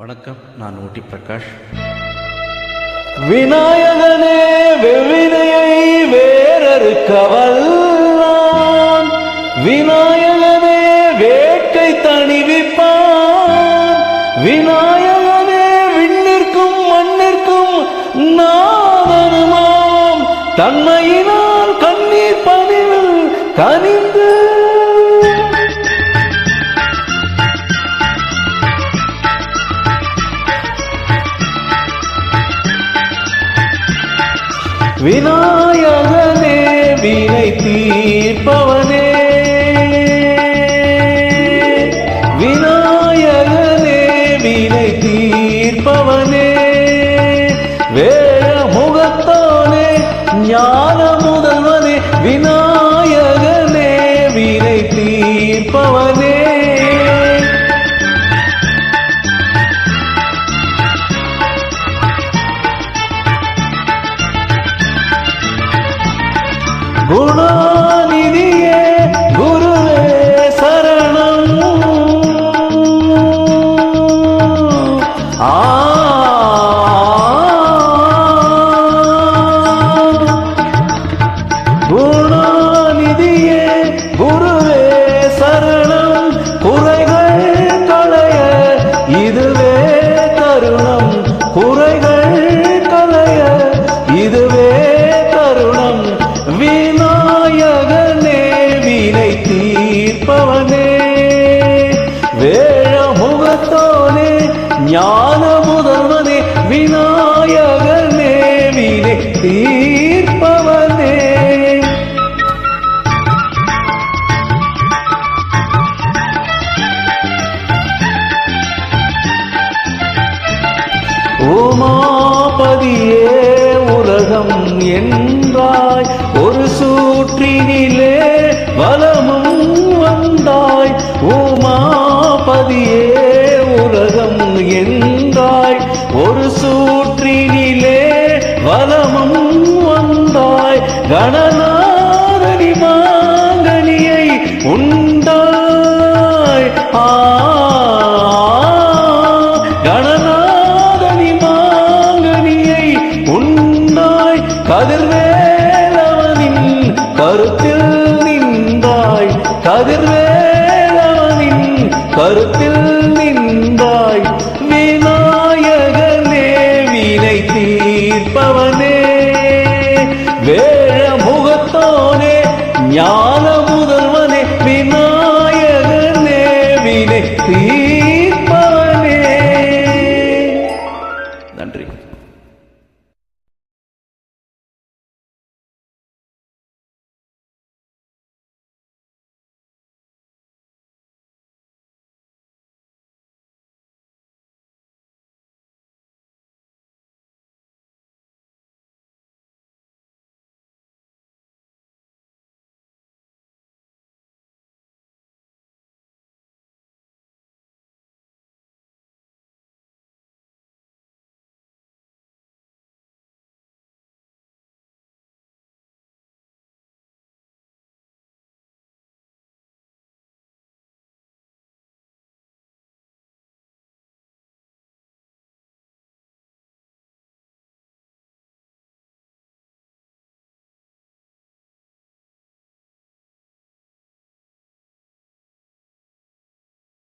வணக்கம் நான் ஊட்டி பிரகாஷ். விநாயகனே வெவினையை வேறறுக்க வல்லான் விநாயகனே வேட்கை தணிவிப்பான். விநாயகனே விண்ணிற்கும் மண்ணிற்கும் நாதனுமாம். தன்மையினால் கண்ணீர் பணிவில் கனி விநாயகனே வினை தீர்ப்பவனே. விநாயகனே வினை தீர்ப்பவனே. குணாநிதியே குருவே சரணம். ஆ. குணாநிதியே குருவே சரணம். குறைகள் களைய இதுவே தருணம். குறைகள் உமாபதியே உலகம் என்றாய் ஒரு சூற்றினிலே வலமும் வந்தாய். உமாபதியே உலகம் என்றாய் ஒரு சூற்றினிலே வலமும் வந்தாய். கணனா உன்னாய் கதிர்வேலவனின் கருத்தில் நின்றாய். கதிர்வேலவனின் கருத்தில் நின்றாய். விநாயகனே வினை தீர்ப்பவனே. வேழ முகத்தோனே ஞான